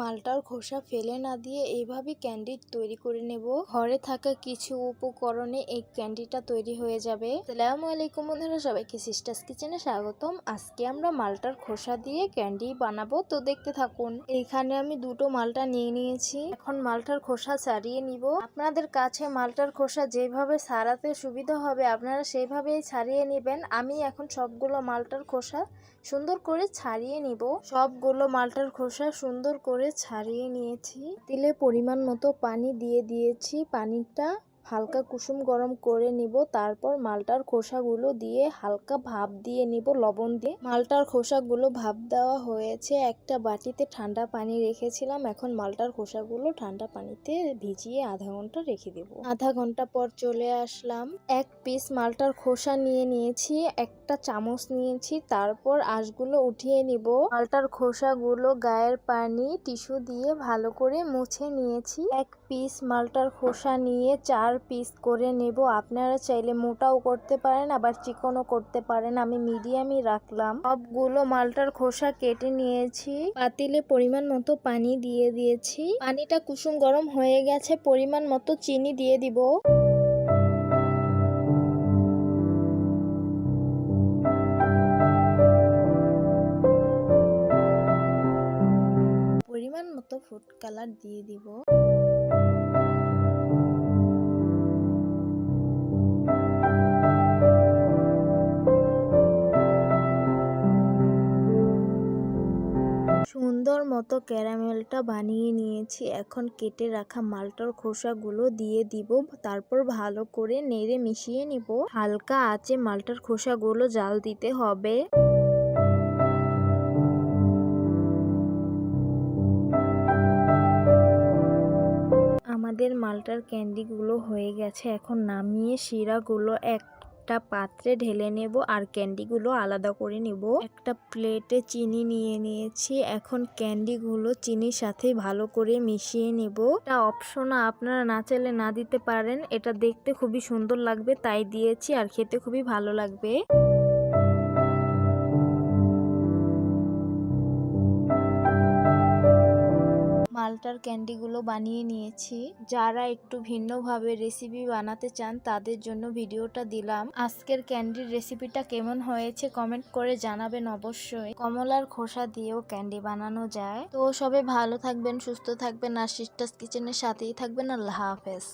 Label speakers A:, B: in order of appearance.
A: মালটার খোসা ফেলে না দিয়ে এইভাবে ক্যান্ডি তৈরি করে নেব। ঘরে থাকা কিছু উপকরণে এই ক্যান্ডিটা তৈরি হয়ে যাবে। আসসালামু আলাইকুম বন্ধুরা, সবাইকে সিস্টার্স কিচেনে স্বাগতম। আজকে আমরা মালটার খোসা দিয়ে ক্যান্ডি বানাবো, তো দেখতে থাকুন। এখানে আমি দুটো মালটা নিয়ে নিয়েছি। এখন মালটার খোসা ছাড়িয়ে নিব। আপনাদের কাছে মালটার খোসা যেভাবে ছাড়াতে সুবিধা হবে, আপনারা সেইভাবেই ছাড়িয়ে নেবেন। আমি এখন সবগুলো মালটার খোসা সুন্দর করে ছাড়িয়ে নিব। সবগুলো মালটার খোসা সুন্দর করে ছাড়িয়ে নিয়েছি। তেলে পরিমাণ মতো পানি দিয়ে দিয়েছি। পানিটা হালকা কুসুম গরম করে নিব, তারপর মালটার খোসাগুলো দিয়ে হালকা ভাপ দিয়ে নিব, লবণ দিয়ে। মালটার খোসাগুলো ভাপ দেওয়া হয়েছে, একটা বাটিতে ঠান্ডা পানি রেখেছিলাম, এখন মালটার খোসাগুলো ঠান্ডা পানিতে ভিজিয়ে আধা ঘণ্টা রেখে দেব। আধা ঘণ্টা পর চলে আসলাম, এক পিস মালটার খোসা নিয়ে নিয়েছি, একটা চামচ নিয়েছি, তারপর আঁশগুলো উঠিয়ে নিব। মালটার খোসাগুলো গায়ের পানি, টিস্যু দিয়ে ভালো করে মুছে নিয়েছি। এক পিস মালটার খোসা নিয়ে চার পিস করে নেব। আপনারা চাইলে মোটাও করতে পারেন, আবার চিকনও করতে পারেন। আমি মিডিয়ামই রাখলাম। সবগুলো মালটার খোসা কেটে নিয়েছি। পাতিলে পরিমাণ মতো পানি দিয়ে দিয়েছি। পানিটা কুসুম গরম হয়ে গেছে, পরিমাণ মতো চিনি দিয়ে দিব। পরিমাণ মতো ফুড কালার দিয়ে দিব। সুন্দর মতো ক্যারামেলটা বানিয়ে নিয়েছি। এখন কেটে রাখা মালটার খোসাগুলো দিয়ে দিব। তারপর ভালো করে নেড়ে মিশিয়ে নিব। হালকা আঁচে মালটার খোসাগুলো জাল দিতে হবে। আমাদের মালটার ক্যান্ডিগুলো হয়ে গেছে। এখন নামিয়ে শিরাগুলো একটা পাত্রে ঢেলে নেব আর ক্যান্ডিগুলো আলাদা করে নেব। একটা প্লেটে চিনি নিয়ে নিয়েছি। এখন ক্যান্ডিগুলো চিনির সাথে ভালো করে মিশিয়ে নেব। এটা অপশন আপনারা না চাইলে না দিতে পারেন। এটা দেখতে খুবই সুন্দর লাগবে, তাই দিয়েছি আর খেতে খুবই ভালো লাগবে। মালটার ক্যান্ডিগুলো বানিয়ে নিয়েছি। যারা একটু ভিন্নভাবে রেসিপি বানাতে চান, তাদের জন্য ভিডিওটা দিলাম। আজকের ক্যান্ডির রেসিপিটা কেমন হয়েছে কমেন্ট করে জানাবেন অবশ্যই। কমলার খোসা দিয়েও ক্যান্ডি বানানো যায়। তো সবে ভালো থাকবেন, সুস্থ থাকবেন, আর সিস্টার্স কিচেনের সাথেই থাকবেন। আল্লাহ হাফেজ।